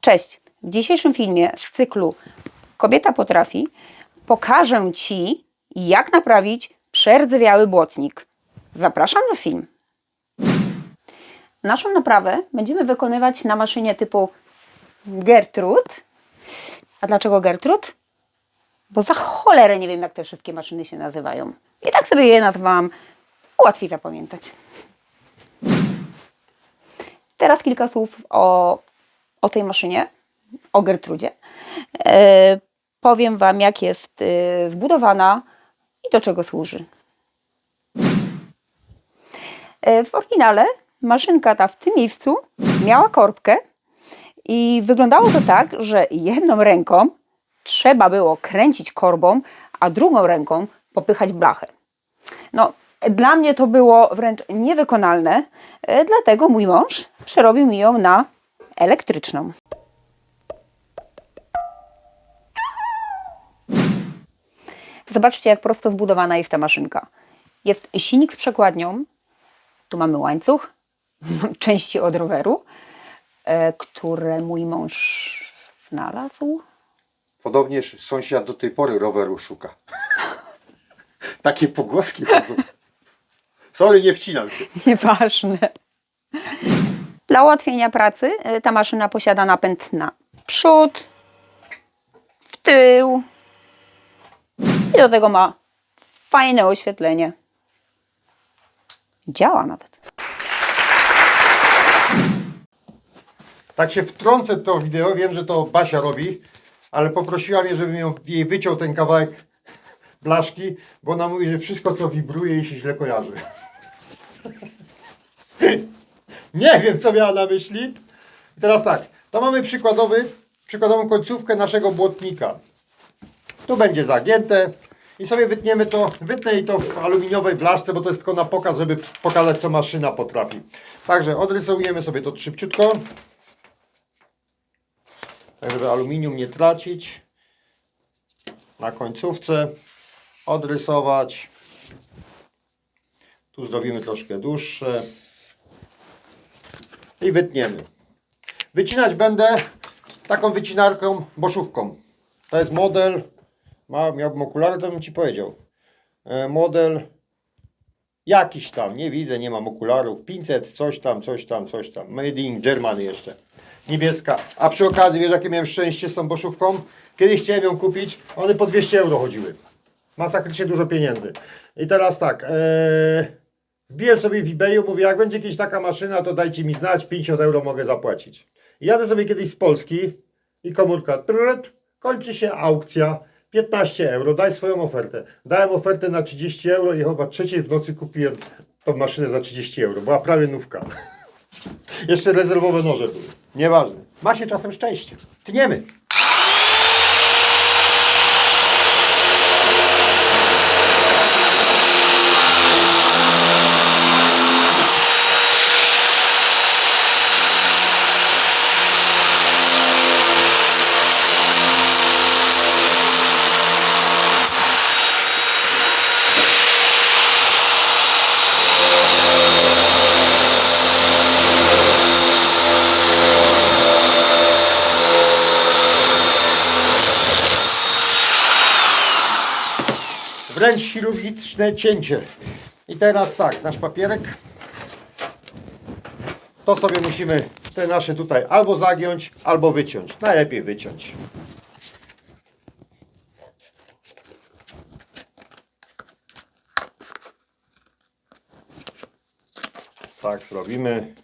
Cześć! W dzisiejszym filmie z cyklu Kobieta potrafi pokażę Ci, jak naprawić przerdzewiały błotnik. Zapraszam na film. Naszą naprawę będziemy wykonywać na maszynie typu Gertrud. A dlaczego Gertrud? Bo za cholerę nie wiem, jak te wszystkie maszyny się nazywają. I tak sobie je nazwałam. Łatwiej zapamiętać. Teraz kilka słów o, o tej maszynie, o Gertrudzie. E, powiem Wam, jak jest e, zbudowana i do czego służy. E, w oryginale maszynka ta w tym miejscu miała korbkę i wyglądało to tak, że jedną ręką trzeba było kręcić korbą, a drugą ręką popychać blachę. No, dla mnie to było wręcz niewykonalne, dlatego mój mąż przerobił mi ją na elektryczną. Zobaczcie, jak prosto zbudowana jest ta maszynka. Jest silnik z przekładnią, tu mamy łańcuch, części od roweru, e, które mój mąż znalazł. Podobnież sąsiad do tej pory roweru szuka. Takie pogłoski chodzą. Sorry, nie wcinam się. Nieważne. Dla ułatwienia pracy y, ta maszyna posiada napęd na przód, w tył i do tego ma fajne oświetlenie. Działa nawet. Tak się wtrącę to wideo, wiem, że to Basia robi, ale poprosiła mnie, żebym jej wyciął ten kawałek blaszki, bo ona mówi, że wszystko co wibruje jej się źle kojarzy. Nie wiem, co miała na myśli. I teraz tak, to mamy przykładowy, przykładową końcówkę naszego błotnika. Tu będzie zagięte i sobie wytniemy to, wytnę jej to w aluminiowej blaszce, bo to jest tylko na pokaz, żeby pokazać, co maszyna potrafi. Także odrysujemy sobie to szybciutko. Tak, żeby aluminium nie tracić. Na końcówce odrysować. Tu zrobimy troszkę dłuższe. I wytniemy. Wycinać będę taką wycinarką boszówką. To jest model, ma, miałbym okulary, to bym Ci powiedział. E, model jakiś tam, nie widzę, nie mam okularów. 500, coś tam, coś tam, coś tam. Made in Germany jeszcze. Niebieska. A przy okazji, wiesz jakie miałem szczęście z tą boszówką? Kiedyś chciałem ją kupić, one po 200 euro chodziły. Masakrycznie dużo pieniędzy. I teraz tak, ee, wbiłem sobie w eBayu, mówię, jak będzie jakaś taka maszyna, to dajcie mi znać, 50 euro mogę zapłacić. Jadę sobie kiedyś z Polski i komórka, trrrt, kończy się aukcja, 15 euro, daj swoją ofertę. Dałem ofertę na 30 euro i chyba trzeciej w nocy kupiłem tą maszynę za 30 euro. Była prawie nówka. Jeszcze rezerwowe noże były. Nieważne. Ma się czasem szczęście. Tniemy. Wręcz chirurgiczne cięcie. I teraz tak, nasz papierek. To sobie musimy te nasze tutaj albo zagiąć, albo wyciąć. Najlepiej wyciąć. Tak zrobimy.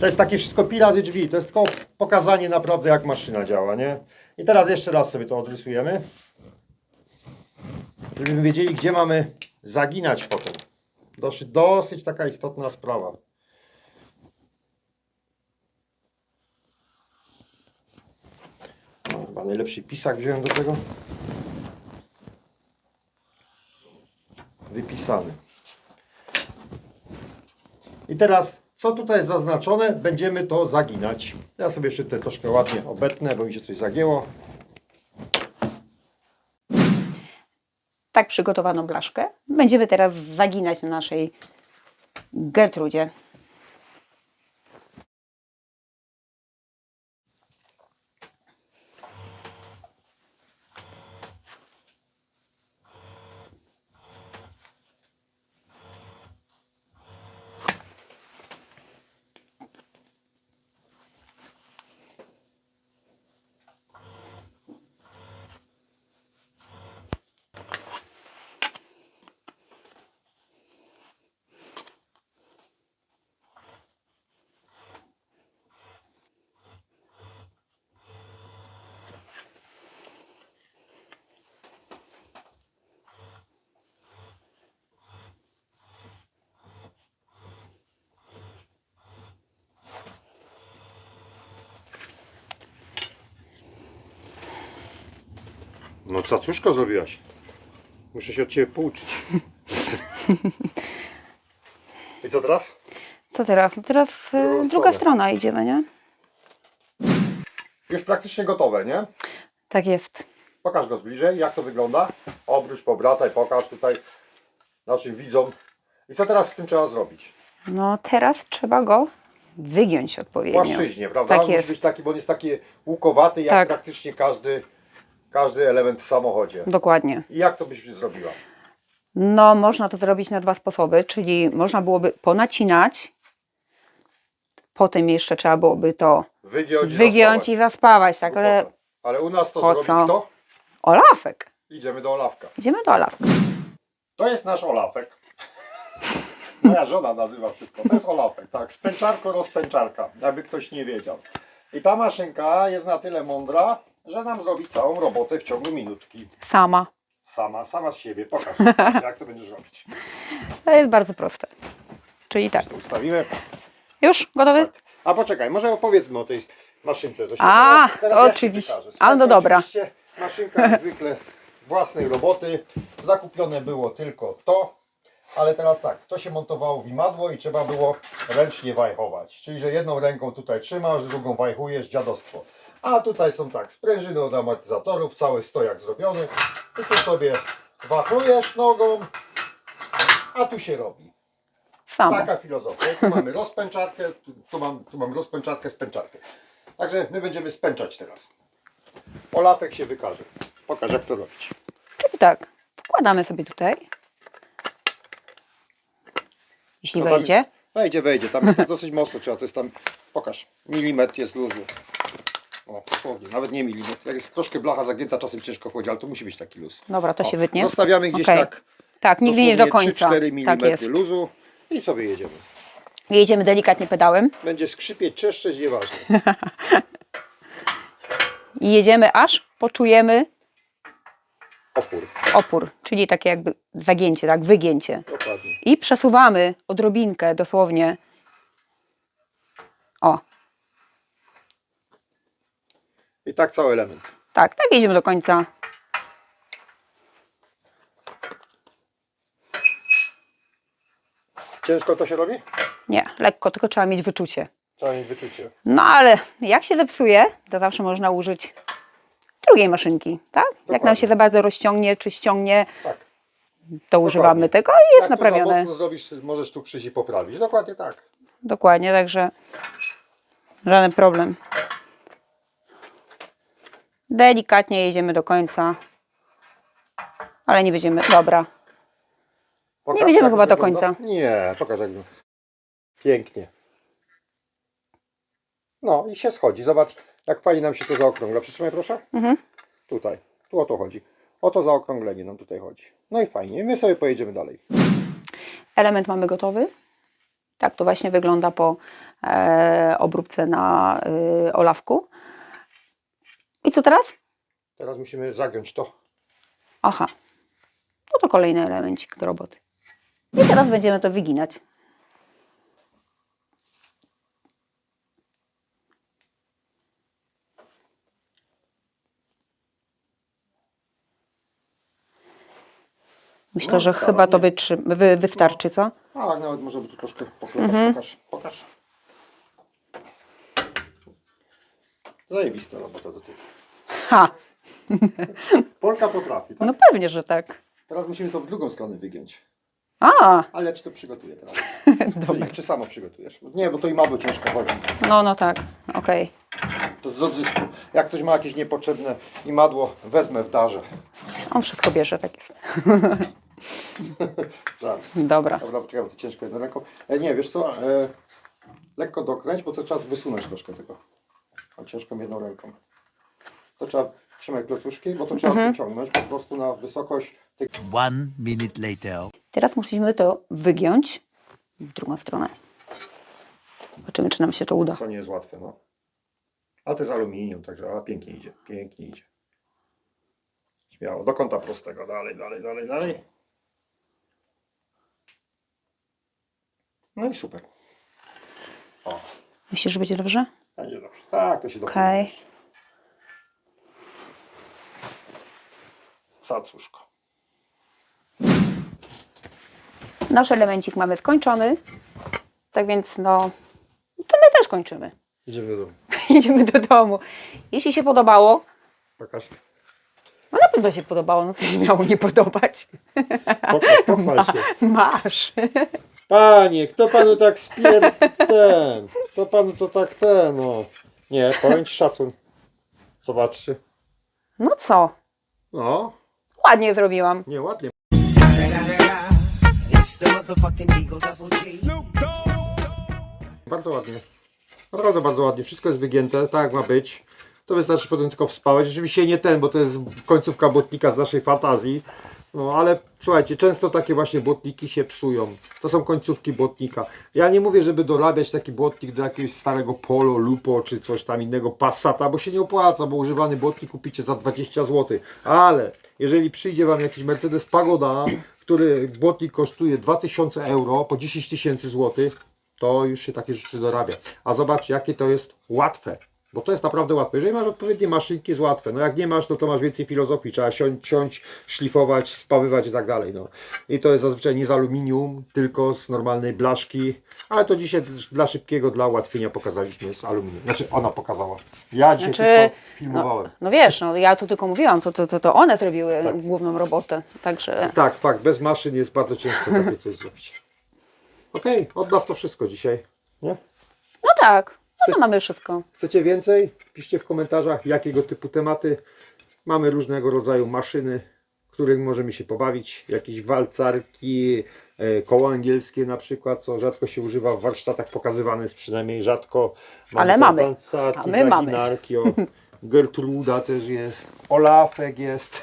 To jest takie wszystko pi razy drzwi. To jest tylko pokazanie naprawdę jak maszyna działa, nie? I teraz jeszcze raz sobie to odrysujemy. Żebyśmy wiedzieli gdzie mamy zaginać potem. Dosyć, dosyć taka istotna sprawa. No, chyba najlepszy pisak wziąłem do tego. Wypisany. I teraz, co tutaj jest zaznaczone, będziemy to zaginać. Ja sobie jeszcze troszkę ładnie obetnę, bo mi się coś zagięło. Tak przygotowaną blaszkę będziemy teraz zaginać na naszej Gertrudzie. No cacuszko zrobiłaś. Muszę się od Ciebie pouczyć. I co teraz? Co teraz? No teraz Drugą druga stronę. strona idziemy, nie? Już praktycznie gotowe, nie? Tak jest. Pokaż go z bliżej, jak to wygląda. Obróć, powracaj, pokaż tutaj naszym widzom. I co teraz z tym trzeba zrobić? No teraz trzeba go wygiąć W odpowiednio. płaszczyźnie, prawda? Tak Musi jest. być taki, bo on jest taki łukowaty, jak Tak. praktycznie każdy, każdy element w samochodzie. Dokładnie. I jak to byś zrobiła? No, można to zrobić na dwa sposoby, czyli można byłoby ponacinać, potem jeszcze trzeba byłoby to Wygiąć, i wygiąć zaspawać. i zaspawać, tak, ale Ale u nas to Po zrobi co? kto? olafek. Idziemy do Olawka. Idziemy do olafka. To jest nasz Olafek. Moja żona nazywa wszystko. To jest Olafek, tak. Spęczarko, rozpęczarka, jakby ktoś nie wiedział. I ta maszynka jest na tyle mądra, że nam zrobi całą robotę w ciągu minutki. Sama. Sama, sama z siebie. Pokaż, jak to będziesz robić. To jest bardzo proste. Czyli tak. Ustawimy. Już? Gotowy? Tak. A poczekaj, może opowiedzmy o tej maszynce. Co się A, teraz ja ci oczywiście. wykażę. A, no dobra. Oczywiście maszynka jak zwykle własnej roboty. Zakupione było tylko to. Ale teraz tak, to się montowało w imadło i trzeba było ręcznie wajchować. Czyli, że jedną ręką tutaj trzymasz, drugą wajchujesz, dziadostwo. A tutaj są tak, sprężyny od amortyzatorów, cały stojak zrobiony. I tu sobie wachujesz nogą, a tu się robi. Samo. Taka filozofia. Tu mamy rozpęczarkę, tu, tu, mam, tu mam rozpęczarkę, spęczarkę. Także my będziemy spęczać teraz. Olafek się wykaże. Pokaż jak to robić. Czyli tak. Wkładamy sobie tutaj. Jeśli No tam- wejdzie. Wejdzie, wejdzie. Tam jest dosyć mocno trzeba. To jest tam, pokaż, milimetr jest luzu. O, dosłownie, nawet nie milimetr. Jak jest troszkę blacha zagięta, czasem ciężko wchodzi, ale tu musi być taki luz. Dobra, to O, się wytnie. Zostawiamy gdzieś Okej. tak Tak, nigdy nie do końca. 3-4 Tak mm jest. luzu i sobie jedziemy. Jedziemy delikatnie pedałem Będzie skrzypieć, trzeszczeć, nieważne. i jedziemy aż poczujemy Opór, opór, czyli takie jakby zagięcie, tak, wygięcie. dokładnie. I przesuwamy odrobinkę dosłownie. O, I tak cały element. tak, tak jedziemy do końca. Ciężko to się robi? Nie, lekko, tylko trzeba mieć wyczucie. Trzeba mieć wyczucie. No ale jak się zepsuje, to zawsze można użyć drugiej maszynki, tak? Jak nam Dokładnie. się za bardzo rozciągnie czy ściągnie, Tak. to używamy tego i jest Jak naprawione. mocno zrobisz, możesz tu krzyż i poprawić. Dokładnie tak. Dokładnie, także żaden problem. Delikatnie jedziemy do końca, ale nie będziemy. Dobra, Pokaż, Nie będziemy chyba do wygląda. końca. Nie, pokaż jak wygląda. Pięknie. No i się schodzi. Zobacz, jak fajnie nam się to zaokrągla. Przytrzymaj proszę. Mhm. Tutaj. Tu o to chodzi. O to zaokrąglenie nam tutaj chodzi. No i fajnie. My sobie pojedziemy dalej. element mamy gotowy. Tak to właśnie wygląda po e, obróbce na e, olawku. I co teraz? Teraz musimy zagiąć to. Aha, no to kolejny elemencik do roboty. I teraz będziemy to wyginać. Myślę, No, że chyba to wytrzy, wy, wystarczy, co? Tak, nawet może by tu troszkę poklepać. Mhm. Pokaż, pokaż. Zajebista robota do tyłu. Ha, Polka potrafi, tak? no pewnie, że tak. Teraz musimy to w drugą stronę wygiąć. A, Ale ja Ci to przygotuję teraz. Dobra. Czy, czy samo przygotujesz? Nie, bo to i madło ciężko chodzi. No, no tak, okej. To z odzysku. Jak ktoś ma jakieś niepotrzebne imadło, wezmę w darze. On wszystko bierze, tak jest. Dobra. Dobra, poczekaj, bo to ciężko jedną ręką. E, nie, wiesz co, e, lekko dokręć, bo to trzeba wysunąć troszkę tego. A ciężką jedną ręką. To trzeba trzymać klocuszki, bo to trzeba wyciągnąć po prostu na wysokość tej... One minute later. Teraz musimy to wygiąć w drugą stronę. Zobaczymy, czy nam się to uda. co nie jest łatwe, no. Ale to jest aluminium, także a, pięknie idzie, pięknie idzie. Śmiało, do kąta prostego, dalej, dalej, dalej, dalej. No i super. O, Myślisz, że będzie dobrze? Będzie dobrze. Tak, to się dokonuje. Okej. jeszcze. Sacuszko. Nasz elemencik mamy skończony. Tak więc, no, to my też kończymy. Idziemy do domu. Idziemy do domu. Jeśli się podobało, Pokaż. no na pewno się podobało, no co się miało nie podobać. Pokaż, pochwal się. Masz. Panie, kto panu tak spier... ten? Kto panu to tak ten, no? Nie, powiem ci szacun. Zobaczcie. No co? No, Ładnie zrobiłam. Double G. Bardzo ładnie. Naprawdę bardzo ładnie. Wszystko jest wygięte, tak jak ma być. To wystarczy potem tylko wspałać. Rzeczywiście nie ten, bo to jest końcówka błotnika z naszej fantazji. No ale słuchajcie, często takie właśnie błotniki się psują. To są końcówki błotnika. Ja nie mówię, żeby dorabiać taki błotnik do jakiegoś starego Polo, Lupo czy coś tam innego Passata, bo się nie opłaca, bo używany błotnik kupicie za 20 zł. Ale jeżeli przyjdzie Wam jakiś Mercedes Pagoda, który błotnik kosztuje 2000 euro po 10 tysięcy złotych, to już się takie rzeczy dorabia. A zobacz, jakie to jest łatwe. Bo to jest naprawdę łatwe. Jeżeli masz odpowiednie maszynki, jest łatwe. No jak nie masz, no to masz więcej filozofii. Trzeba ciąć, szlifować, spawywać i tak dalej. No. I to jest zazwyczaj nie z aluminium, tylko z normalnej blaszki. Ale to dzisiaj dla szybkiego, dla ułatwienia pokazaliśmy z aluminium. Znaczy ona pokazała. Ja dzisiaj Znaczy, tylko filmowałem. No wiesz, no ja tu tylko mówiłam, to, to, to, to one zrobiły Tak. główną robotę. Także Tak, fakt. Bez maszyn jest bardzo ciężko takie coś zrobić. Okej, od nas to wszystko dzisiaj. Nie? no tak, no to mamy wszystko. Chcecie więcej? Piszcie w komentarzach, jakiego typu tematy. Mamy różnego rodzaju maszyny, których możemy się pobawić. Jakieś walcarki, e, koło angielskie na przykład, co rzadko się używa w warsztatach, pokazywane jest przynajmniej rzadko. Ale tam mamy. Walcarki, A my mamy. zaginarki, o, Gertruda też jest, Olafek jest,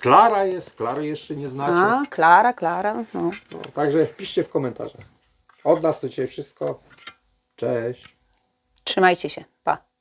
Klara jest, Klary jeszcze nie znacie. A, Klara, Klara, no. No, także piszcie w komentarzach. Od nas to dzisiaj wszystko. Cześć. Trzymajcie się, pa.